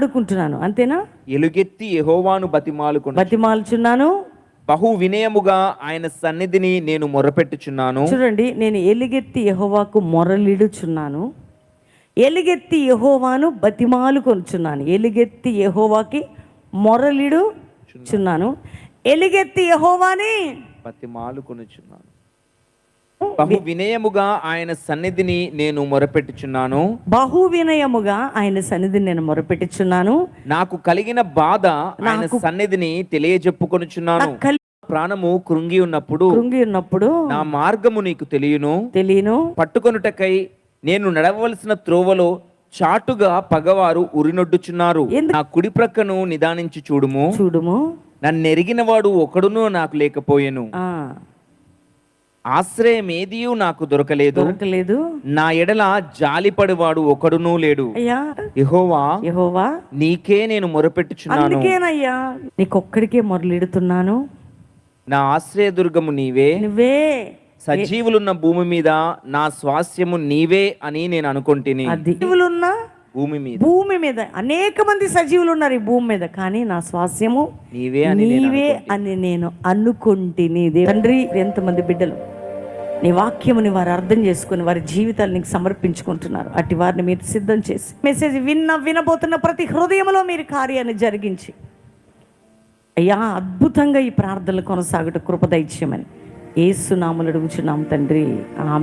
బతిమలాడుకుంటున్నాను అంతేనా? ఎలుగెత్తి యెహోవాను బతిమాలుకుని. బతిమాలుచున్నాను. బహు వినయముగా ఆయన సన్నిధిని నేను మొరపెట్టుచున్నాను. చూడండి నేను ఎలుగెత్తి యహోవాకు మొరలిడుచున్నాను. ఎలుగెత్తి యహోవాను బతిమాలుకొనుచున్నాను. ఎలుగెత్తి యహోవాకి మొరలిడు చున్నాను. ఎలుగెత్తి యహోవాని బతిమాలుకొనుచున్నాను. బహు వినయముగా ఆయన సన్నిధిని నేను మొరపెట్టుచున్నాను. బహు వినయముగా ఆయన సన్నిధిని నేను మొరపెట్టుచున్నాను. నాకు కలిగిన బాధ ఆయన సన్నిధిని తెలియజెప్పుకొనుచున్నాను. ప్రాణము కృంగి ఉన్నప్పుడు కృంగి ఉన్నప్పుడు నా మార్గము నీకు తెలియను. తెలియను. పట్టుకొనుటకై నేను నడవలసిన త్రోవలో చాటుగా పగవారు ఉరినొడ్డుచున్నారు. నా కుడి ప్రక్కను నిదానించి చూడుము. చూడుము. నన్ను ఎరిగిన వాడు ఒకడును నాకు లేకపోయెను. ఆశ్రయం ఏదియూ నాకు దొరకలేదు. దొరకలేదు. నా ఎడల జాలిపడివాడు ఒకడునూ లేడు. అయ్యా. యెహోవా యహోవా. నీకే నేను మొరపెట్టుచున్నాను. అందుకేనయ్యా నీకొక్కడికే మొరలిడుతున్నాను. నా ఆశ్రయదుర్గము నీవే. నువ్వే సజీవులున్న భూమి మీద నా స్వాస్యము నీవే అని నేను అనుకుంటుని. భూమి మీద. భూమి మీద. అనేక మంది సజీవులు ఉన్నారు ఈ భూమి మీద. కానీ నా స్వాస్యము నీవే అని నేను నీవే అని నేను అనుకుంటుని తండ్రి ఎంతమంది బిడ్డలు నీ వాక్యముని వారు అర్థం చేసుకుని వారి జీవితాలు నీకు సమర్పించుకుంటున్నారు. అట్టి వారిని మీరు సిద్ధం చేసి మెసేజ్ విన్న వినబోతున్న ప్రతి హృదయంలో మీరు కార్యాన్ని జరిగించి. అయ్యా అద్భుతంగా ఈ ప్రార్థనలు కొనసాగుట కృపదైత్యమని ఏసునాములు అడుగుచున్నాం తండ్రి.